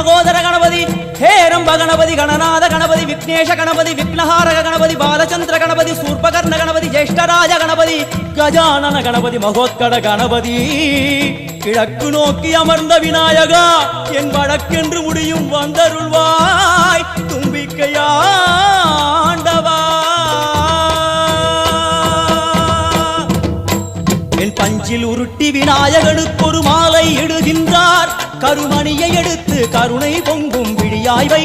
மகோதர கணபதி ஹேரம்ப கணபதி கணநாத கணபதி விக்னேஷ கணபதி விக்னஹாரக கணபதி பாலச்சந்திர கணபதி சூர்பகர்ண கணபதி ஜேஷ்டராஜ கணபதி கஜானன கணபதி மகோத்கட கணபதி. கிழக்கு நோக்கி அமர்ந்த விநாயகா என் வழக்கென்று முடியும் வந்தருள்வாய் தும்பிக்கையா என் பஞ்சில் உருட்டி விநாயகனுக்கு ஒரு மாலை கருமணியை எடுத்து கருணை பொங்கும் விழியாய் வை